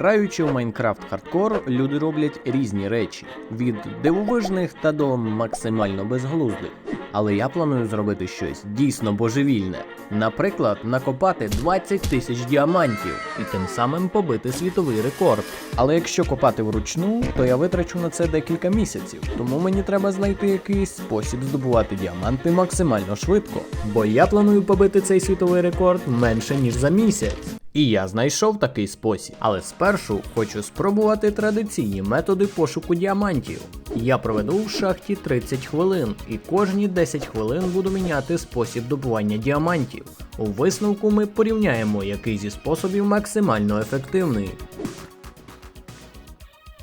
Граючи в Майнкрафт Хардкор, люди роблять різні речі від дивовижних та до максимально безглуздих. Але я планую зробити щось дійсно божевільне. Наприклад, накопати 20 тисяч діамантів і тим самим побити світовий рекорд. Але якщо копати вручну, то я витрачу на це декілька місяців, тому мені треба знайти якийсь спосіб здобувати діаманти максимально швидко. Бо я планую побити цей світовий рекорд менше ніж за місяць. І я знайшов такий спосіб, але спершу хочу спробувати традиційні методи пошуку діамантів. Я проведу в шахті 30 хвилин, і кожні 10 хвилин буду міняти спосіб добування діамантів. У висновку ми порівняємо, який зі способів максимально ефективний.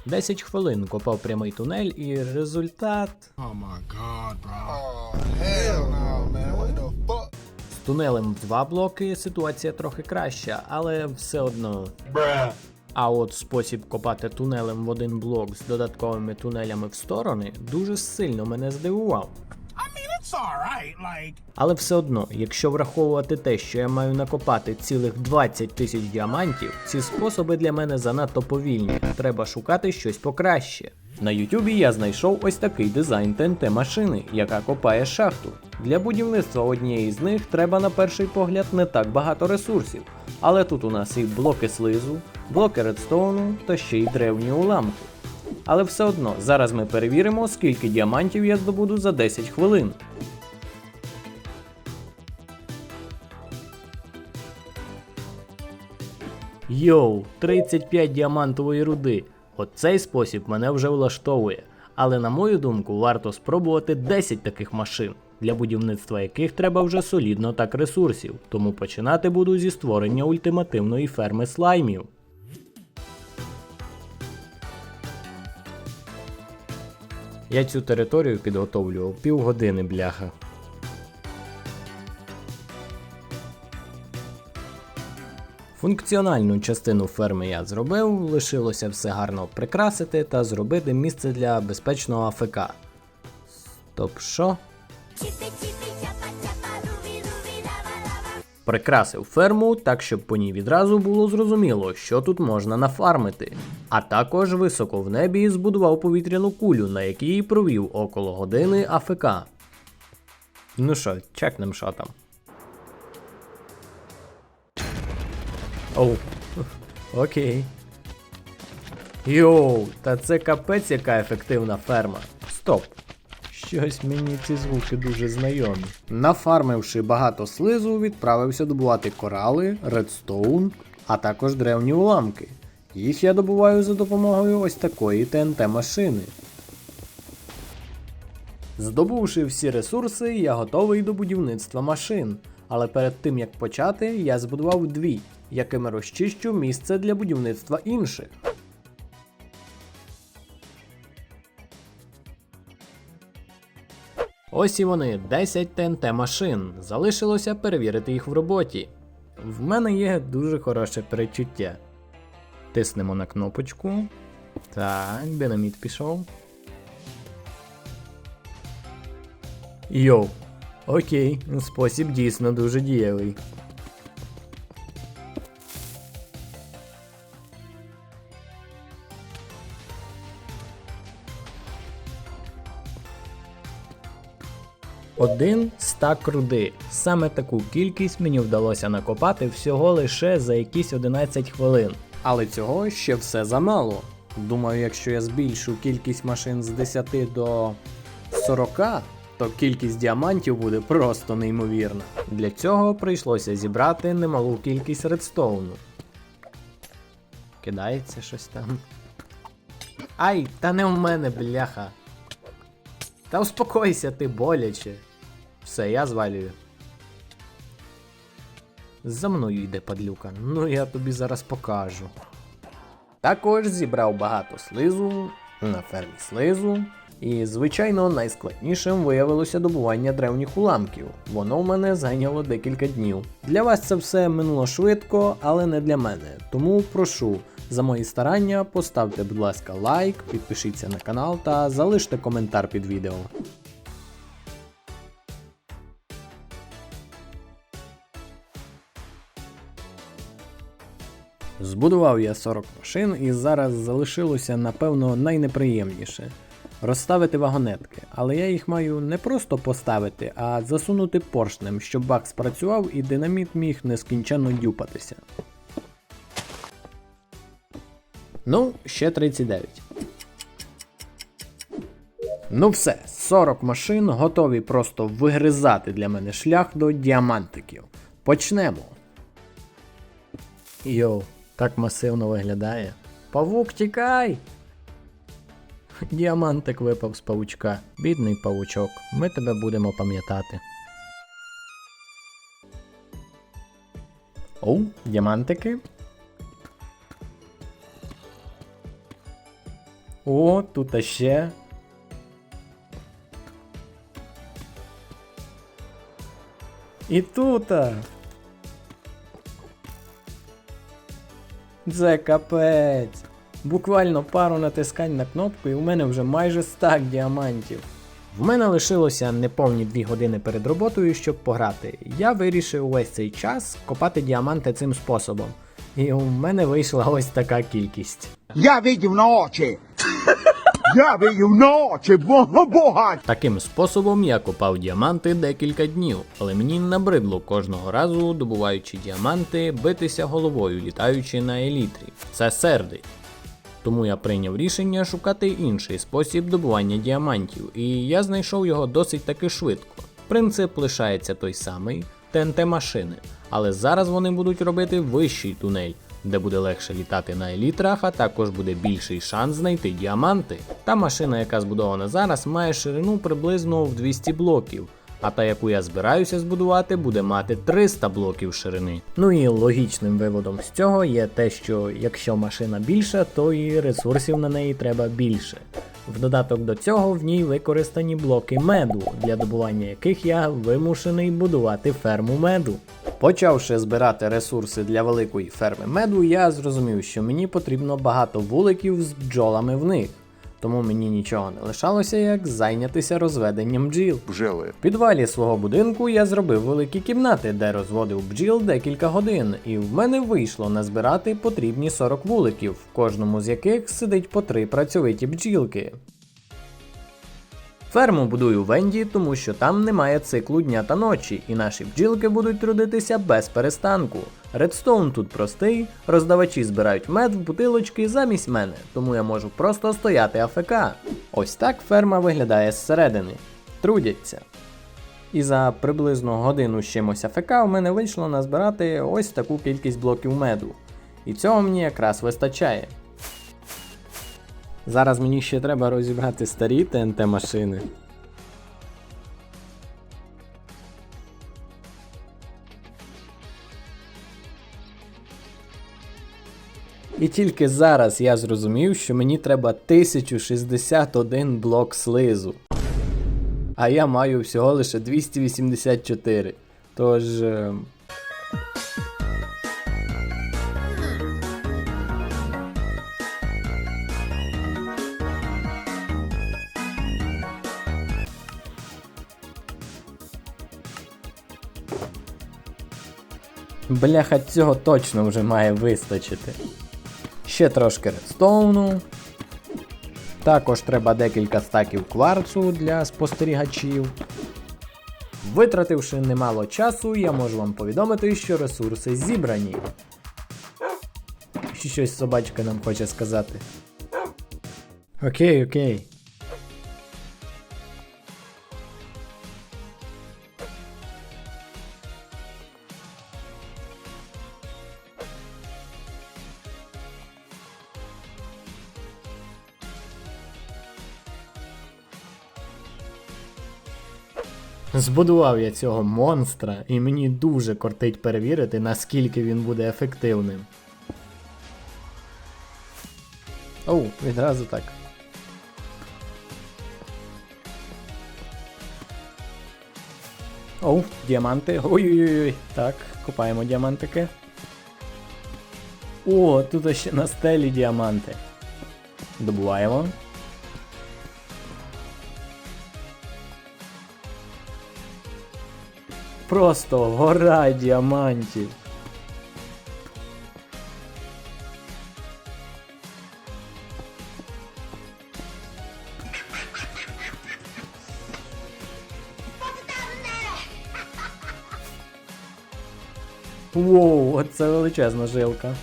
10 хвилин копав прямий тунель, і результат. Oh my god, bro. Oh, hell no, тунелем в два блоки ситуація трохи краща, але все одно. А от спосіб копати тунелем в один блок з додатковими тунелями в сторони дуже сильно мене здивував. Але все одно, якщо враховувати те, що я маю накопати цілих 20 тисяч діамантів, ці способи для мене занадто повільні. Треба шукати щось покраще. На Ютубі я знайшов ось такий дизайн ТНТ машини, яка копає шахту. Для будівництва однієї з них треба на перший погляд не так багато ресурсів. Але тут у нас і блоки слизу, блоки редстоуну та ще й древні уламки. Але все одно, зараз ми перевіримо, скільки діамантів я здобуду за 10 хвилин. Йоу, 35 діамантової руди. Оцей спосіб мене вже влаштовує. Але на мою думку, варто спробувати 10 таких машин, для будівництва яких треба вже солідно так ресурсів. Тому починати буду зі створення ультимативної ферми слаймів. Я цю територію підготовлював півгодини, бляха. Функціональну частину ферми я зробив, лишилося все гарно прикрасити та зробити місце для безпечного АФК. Стоп, що? Прикрасив ферму так, щоб по ній відразу було зрозуміло, що тут можна нафармити. А також високо в небі збудував повітряну кулю, на якій провів около години АФК. Ну що, чекнем, що там. Оу. Окей. Йоу, та це капець яка ефективна ферма. Стоп. Щось мені ці звуки дуже знайомі. Нафармивши багато слизу, відправився добувати корали, редстоун, а також древні уламки. Їх я добуваю за допомогою ось такої ТНТ машини. Здобувши всі ресурси, я готовий до будівництва машин. Але перед тим як почати, я збудував дві, якими розчищу місце для будівництва інших. Ось і вони, 10 ТНТ машин. Залишилося перевірити їх в роботі. В мене є дуже хороше перечуття. Тиснемо на кнопочку. Так, динаміт пішов. Йоу. Окей, спосіб дійсно дуже дієвий. Один стак руди. Саме таку кількість мені вдалося накопати всього лише за якісь 11 хвилин. Але цього ще все замало. Думаю, якщо я збільшу кількість машин з 10 до 40, то кількість діамантів буде просто неймовірна. Для цього прийшлося зібрати немалу кількість редстоуну. Кидається щось там. Ай, та не в мене, бляха. Та успокойся ти боляче. Все, я звалюю. За мною йде падлюка. Ну я тобі зараз покажу. Також зібрав багато слизу на фермі слизу. І, звичайно, найскладнішим виявилося добування древніх уламків. Воно в мене зайняло декілька днів. Для вас це все минуло швидко, але не для мене. Тому прошу за мої старання поставте, будь ласка, лайк, підпишіться на канал та залиште коментар під відео. Збудував я 40 машин і зараз залишилося, напевно, найнеприємніше розставити вагонетки. Але я їх маю не просто поставити, а засунути поршнем, щоб бак спрацював і динаміт міг нескінченно дюпатися. Ну, ще 39. Ну все, 40 машин готові просто вигризати для мене шлях до діамантиків. Почнемо. Йоу, так масивно виглядає. Павук, тікай! Діамантик випав з павучка. Бідний павучок, ми тебе будемо пам'ятати. Оу, діамантики. О, тут ще. І тута. Це капець. Буквально пару натискань на кнопку і у мене вже майже стак діамантів. В мене лишилося неповні 2 години перед роботою, щоб пограти. Я вирішив увесь цей час копати діаманти цим способом. І у мене вийшла ось така кількість. Я видів ночі. Я видів ночі, бога бога. Таким способом я копав діаманти декілька днів, але мені набридло кожного разу, добуваючи діаманти, битися головою, літаючи на елітрі. Це серди. Тому я прийняв рішення шукати інший спосіб добування діамантів, і я знайшов його досить таки швидко. Принцип лишається той самий ТНТ машини, але зараз вони будуть робити вищий тунель, де буде легше літати на елітрах, а також буде більший шанс знайти діаманти. Та машина, яка збудована зараз, має ширину приблизно в 200 блоків. А та, яку я збираюся збудувати, буде мати 300 блоків ширини. Ну і логічним виводом з цього є те, що якщо машина більша, то і ресурсів на неї треба більше. В додаток до цього в ній використані блоки меду, для добування яких я вимушений будувати ферму меду. Почавши збирати ресурси для великої ферми меду, я зрозумів, що мені потрібно багато вуликів з бджолами в них. Тому мені нічого не лишалося, як зайнятися розведенням бджіл. Бжели. В підвалі свого будинку я зробив великі кімнати, де розводив бджіл декілька годин, і в мене вийшло назбирати потрібні 40 вуликів, в кожному з яких сидить по три працьовиті бджілки. Ферму будую в Енді, тому що там немає циклу дня та ночі, і наші бджілки будуть трудитися без перестанку. Редстоун тут простий, роздавачі збирають мед в бутилочки замість мене, тому я можу просто стояти АФК. Ось так ферма виглядає зсередини. Трудяться. І за приблизно годину з чимось АФК у мене вийшло назбирати ось таку кількість блоків меду. І цього мені якраз вистачає. Зараз мені ще треба розібрати старі ТНТ машини. І тільки зараз я зрозумів, що мені треба 1061 блок слизу. А я маю всього лише 284. Тож. Бляха, цього точно вже має вистачити. Ще трошки редстоуну. Також треба декілька стаків кварцу для спостерігачів. Витративши немало часу, я можу вам повідомити, що ресурси зібрані. Щось собачка нам хоче сказати. Окей, окей. Збудував я цього монстра, і мені дуже кортить перевірити, наскільки він буде ефективним. Оу, відразу так. Оу, діаманти. Ой-ой-ой. Так, купаємо діамантики. О, тут ще на стелі діаманти. Добуваємо. Просто гора діамантів. Воу, це величезна жилка.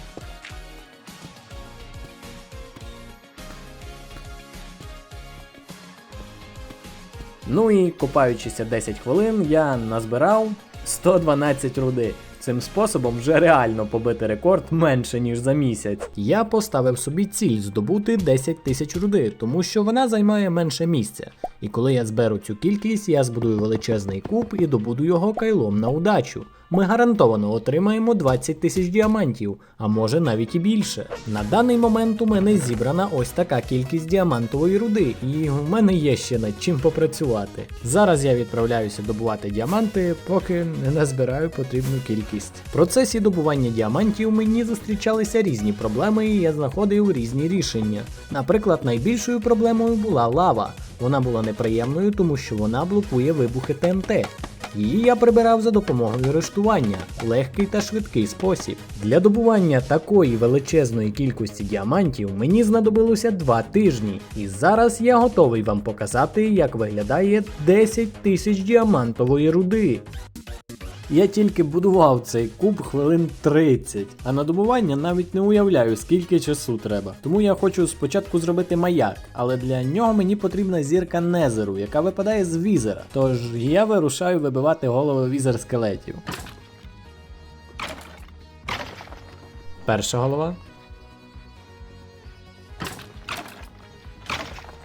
Ну і копаючися 10 хвилин, я назбирав 112 руди. Цим способом вже реально побити рекорд менше ніж за місяць. Я поставив собі ціль здобути 10 тисяч руди, тому що вона займає менше місця. І коли я зберу цю кількість, я збудую величезний куб і добуду його кайлом на удачу. Ми гарантовано отримаємо 20 тисяч діамантів, а може навіть і більше. На даний момент у мене зібрана ось така кількість діамантової руди, і у мене є ще над чим попрацювати. Зараз я відправляюся добувати діаманти, поки не назбираю потрібну кількість. В процесі добування діамантів мені зустрічалися різні проблеми, і я знаходив різні рішення. Наприклад, найбільшою проблемою була лава. Вона була неприємною, тому що вона блокує вибухи ТНТ. Її я прибирав за допомогою рештування, легкий та швидкий спосіб. Для добування такої величезної кількості діамантів мені знадобилося 2 тижні, і зараз я готовий вам показати, як виглядає 10 тисяч діамантової руди. Я тільки будував цей куб хвилин 30, а на добування навіть не уявляю, скільки часу треба. Тому я хочу спочатку зробити маяк, але для нього мені потрібна зірка Незеру, яка випадає з візера. Тож я вирушаю вибивати голови візер скелетів. Перша голова.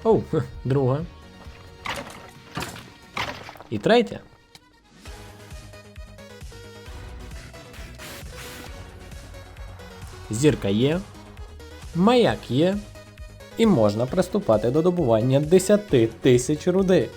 Оу, друга. І третя. Зірка є, маяк є, і можна приступати до добування 10 тисяч руди.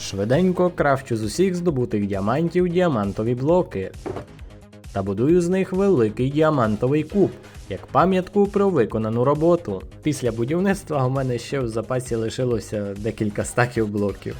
Швиденько крафчу з усіх здобутих діамантів діамантові блоки та будую з них великий діамантовий куб, як пам'ятку про виконану роботу. Після будівництва у мене ще в запасі лишилося декілька стаків блоків.